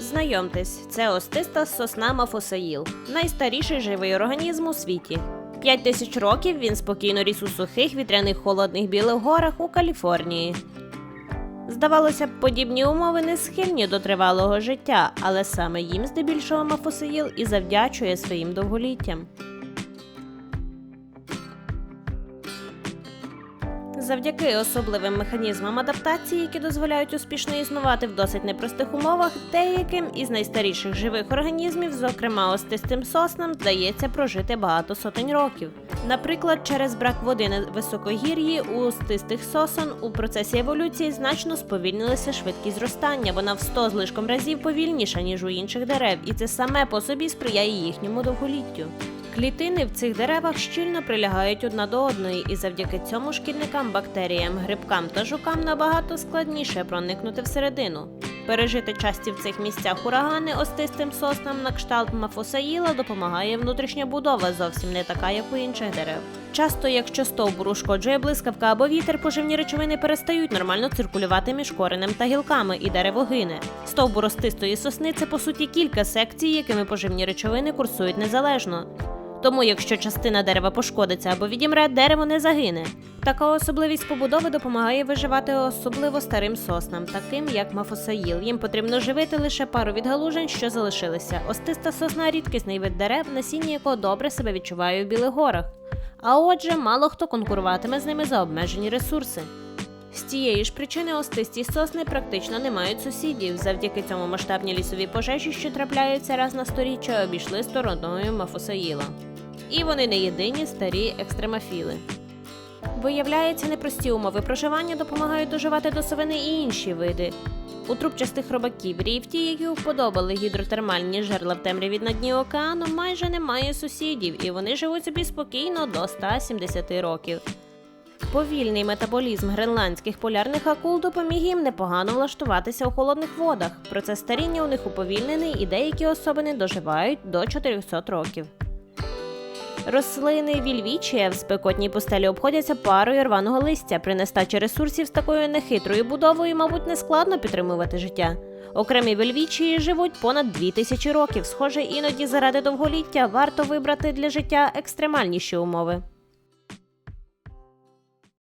Знайомтесь, це остиста сосна Мафосаїл, найстаріший живий організм у світі. П'ять тисяч років він спокійно ріс у сухих вітряних холодних білих горах у Каліфорнії. Здавалося б, подібні умови не схильні до тривалого життя, але саме їм здебільшого Мафосаїл і завдячує своїм довголіттям. Завдяки особливим механізмам адаптації, які дозволяють успішно існувати в досить непростих умовах, деяким із найстаріших живих організмів, зокрема остистим соснам, вдається прожити багато сотень років. Наприклад, через брак води на високогір'ї у остистих сосон у процесі еволюції значно сповільнилася швидкість зростання. Вона в 100 з лишком разів повільніша, ніж у інших дерев, і це саме по собі сприяє їхньому довголіттю. Клітини в цих деревах щільно прилягають одна до одної, і завдяки цьому шкідникам, бактеріям, грибкам та жукам набагато складніше проникнути всередину. Пережити часті в цих місцях урагани остистим соснам на кшталт мафосаїла допомагає внутрішня будова, зовсім не така, як у інших дерев. Часто, якщо стовбур ушкоджує блискавка або вітер, поживні речовини перестають нормально циркулювати між коренем та гілками, і дерево гине. Стовбур остистої сосни це по суті кілька секцій, якими поживні речовини курсують незалежно. Тому, якщо частина дерева пошкодиться або відімре, дерево не загине. Така особливість побудови допомагає виживати особливо старим соснам, таким як мафосаїл. Їм потрібно живити лише пару відгалужень, що залишилися. Остиста сосна рідкісний вид дерев, насіння якого добре себе відчуває у білих горах. А отже, мало хто конкуруватиме з ними за обмежені ресурси. З цієї ж причини остисті сосни практично не мають сусідів. Завдяки цьому масштабні лісові пожежі, що трапляються раз на сторіччя, обійшли стороною Мафосаїла. І вони не єдині старі екстремофіли. Виявляється, непрості умови проживання допомагають доживати до совини і інші види. У трубчастих хробаків рівті, які вподобали гідротермальні жерла в темряві на дні океану, майже немає сусідів, і вони живуть собі спокійно до 170 років. Повільний метаболізм гренландських полярних акул допоміг їм непогано влаштуватися у холодних водах. Процес старіння у них уповільнений, і деякі особини доживають до 400 років. Рослини вільвічія в спекотній пустелі обходяться парою рваного листя. При нестачі ресурсів з такою нехитрою будовою, мабуть, не складно підтримувати життя. Окремі вельвічії живуть понад 2000 років. Схоже, іноді заради довголіття варто вибрати для життя екстремальніші умови.